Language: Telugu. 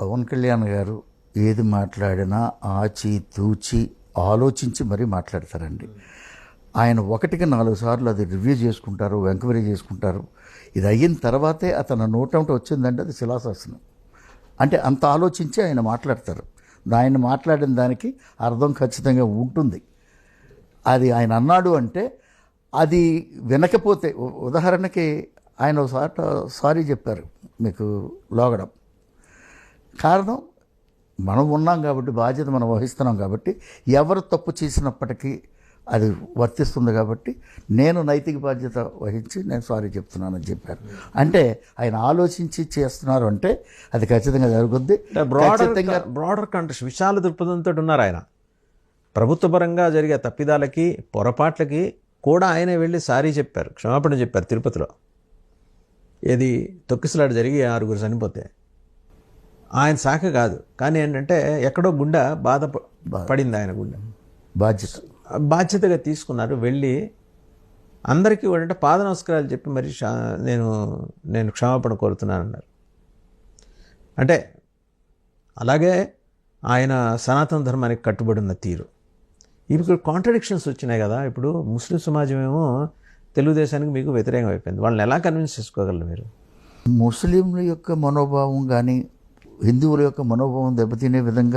పవన్ కళ్యాణ్ గారు ఏది మాట్లాడినా ఆచి తూచి ఆలోచించి మరీ మాట్లాడతారండి. ఆయన ఒకటికి నాలుగు సార్లు అది రివ్యూ చేసుకుంటారు ఎంక్వైరీ చేసుకుంటారు. ఇది అయిన తర్వాతే అతను నోటంట వచ్చిందంటే అది శిలాశాసనం. అంటే అంత ఆలోచించి ఆయన మాట్లాడతారు. ఆయన మాట్లాడిన దానికి అర్థం ఖచ్చితంగా ఉంటుంది. అది ఆయన అన్నాడు అంటే అది వినకపోతే ఉదాహరణకి ఆయన ఒకసారి సారీ చెప్పారు మీకు లోగడం. కారణం మనం ఉన్నాం కాబట్టి బాధ్యత మనం వహిస్తున్నాం కాబట్టి ఎవరు తప్పు చేసినప్పటికీ అది వర్తిస్తుంది కాబట్టి నేను నైతిక బాధ్యత వహించి నేను సారీ చెప్తున్నానని చెప్పారు. అంటే ఆయన ఆలోచించి చేస్తున్నారు అంటే అది ఖచ్చితంగా జరుగుద్ది. బ్రాడర్ బ్రాడర్ కంట్రెస్ట్ విశాల దృక్పథంతో ఉన్నారు ఆయన. ప్రభుత్వ పరంగా జరిగే తప్పిదాలకి పొరపాట్లకి కూడా ఆయనే వెళ్ళి సారీ చెప్పారు క్షమాపణ చెప్పారు తిరుపతిలో. ఏది తొక్కిసలాట జరిగి ఆరుగురు చనిపోతే. ఆయన శాఖ కాదు. కానీ ఏంటంటే ఎక్కడో గుండె బాధ పడింది ఆయన గుండె. బాధ్యత. బాధ్యతగా తీసుకున్నారు. వెళ్ళి అందరికీ ఏంటంటే పాద నమస్కారాలు చెప్పి మరి నేను నేను క్షమాపణ కోరుతున్నాను అన్నారు అంటే అలాగే ఆయన సనాతన ధర్మానికి కట్టుబడి ఉన్న తీరు. ఇప్పుడు కాంట్రడిక్షన్స్ వచ్చినాయి కదా. ఇప్పుడు ముస్లిం సమాజం ఏమో తెలుగుదేశానికి మీకు వ్యతిరేకం అయిపోయింది వాళ్ళని ఎలా కన్విన్స్ చేసుకోగలరు మీరు? ముస్లింల యొక్క మనోభావం కానీ హిందువుల యొక్క మనోభావం దెబ్బతినే విధంగా